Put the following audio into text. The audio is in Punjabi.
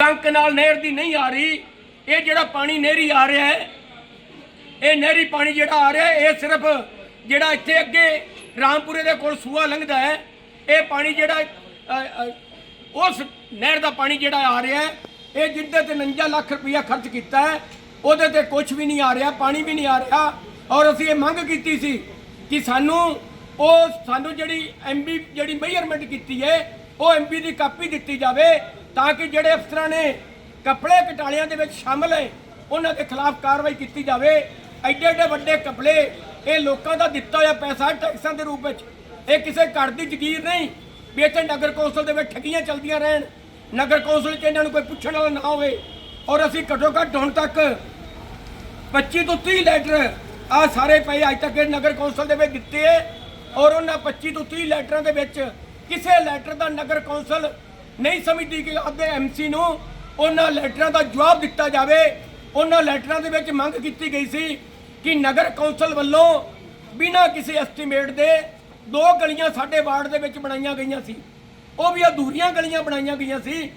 ਟੰਕ ਨਾਲ ਨਹਿਰ ਦੀ ਨਹੀਂ ਆ ਰਹੀ। ਇਹ ਜਿਹੜਾ ਪਾਣੀ ਨਹਿਰੀ ਆ ਰਿਹਾ ਹੈ ਇਹ ਨਹਿਰੀ ਪਾਣੀ ਜਿਹੜਾ ਆ ਰਿਹਾ ਇਹ ਸਿਰਫ ਜਿਹੜਾ ਇੱਥੇ ਅੱਗੇ ਰਾਮਪੁਰੇ ਦੇ ਕੋਲ ਸੂਆ ਲੰਘਦਾ ਹੈ ਇਹ ਪਾਣੀ ਜਿਹੜਾ ਅ, ਅ, ਉਸ ਨਹਿਰ ਦਾ ਪਾਣੀ ਜਿਹੜਾ ਆ ਰਿਹਾ ਹੈ ਇਹ ਜਿੱਦੇ ਤੇ 49 ਲੱਖ ਰੁਪਇਆ ਖਰਚ ਕੀਤਾ ਹੈ ਉਹਦੇ ਤੇ ਕੁਝ ਵੀ ਨਹੀਂ ਆ ਰਿਹਾ ਪਾਣੀ ਵੀ ਨਹੀਂ ਆ ਰਿਹਾ। ਔਰ ਅਸੀਂ ਇਹ ਮੰਗ ਕੀਤੀ ਸੀ ਕਿ ਸਾਨੂੰ ਉਹ ਸਾਨੂੰ ਜਿਹੜੀ ਐਮਬੀ ਜਿਹੜੀ ਮੇਜਰਮੈਂਟ ਕੀਤੀ ਹੈ ਉਹ ਐਮਪੀ ਦੀ ਕਾਪੀ ਦਿੱਤੀ ਜਾਵੇ ਤਾਂ ਕਿ ਜਿਹੜੇ ਅਫਸਰਾਂ ਨੇ ਕਪੜੇ ਘਟਾਲਿਆਂ ਦੇ ਵਿੱਚ ਸ਼ਾਮਲ ਹੈ, ਉਹਨਾਂ ਦੇ ਖਿਲਾਫ ਕਾਰਵਾਈ ਕੀਤੀ ਜਾਵੇ। ਐਡੇ ਐਡੇ ਵੱਡੇ ਕਪੜੇ ਇਹ ਲੋਕਾਂ ਦਾ ਦਿੱਤਾ ਹੋਇਆ ਪੈਸਾ ਟੈਕਸਾਂ ਦੇ ਰੂਪ ਵਿੱਚ। ਇਹ ਕਿਸੇ ਘਰ ਦੀ ਜ਼ਗੀਰ ਨਹੀਂ, ਵੀ ਇੱਥੇ ਨਗਰ ਕੌਂਸਲ ਦੇ ਵਿੱਚ ਠੱਗੀਆਂ ਚੱਲਦੀਆਂ ਰਹਿਣ। ਨਗਰ ਕੌਂਸਲ 'ਚ ਇਹਨਾਂ ਨੂੰ ਕੋਈ ਪੁੱਛਣ ਵਾਲਾ ਨਾ ਹੋਵੇ। ਔਰ ਅਸੀਂ ਘੱਟੋ ਘੱਟ ਹੁਣ ਤੱਕ 25 ਤੋਂ 30 ਲੈਟਰ ਆ ਸਾਰੇ ਪਏ ਅੱਜ ਤੱਕ ਇਹ ਨਗਰ ਕੌਂਸਲ ਦੇ ਵਿੱਚ ਦਿੱਤੇ ਹੈ। ਔਰ ਉਹਨਾਂ 25 ਤੋਂ 30 ਲੈਟਰਾਂ ਦੇ ਵਿੱਚ ਕਿਸੇ ਲੈਟਰ ਦਾ ਨਗਰ ਕੌਂਸਲ ਨਹੀਂ ਸਮਝਦੀ ਕਿ ਆਪਦੇ ਐਮਸੀ ਨੂੰ ਉਹਨਾਂ ਲੈਟਰਾਂ ਦਾ ਜਵਾਬ ਦਿੱਤਾ ਜਾਵੇ। ਉਹਨਾਂ ਲੈਟਰਾਂ ਦੇ ਵਿੱਚ ਮੰਗ ਕੀਤੀ ਗਈ ਸੀ ਕਿ ਨਗਰ ਕੌਂਸਲ ਵੱਲੋਂ ਬਿਨਾਂ ਕਿਸੇ ਐਸਟੀਮੇਟ ਦੇ ਦੋ ਗਲੀਆਂ ਸਾਡੇ ਵਾਰਡ ਦੇ ਵਿੱਚ ਬਣਾਈਆਂ ਗਈਆਂ ਸੀ। ਉਹ ਵੀ ਅਧੂਰੀਆਂ ਗਲੀਆਂ ਬਣਾਈਆਂ ਗਈਆਂ ਸੀ।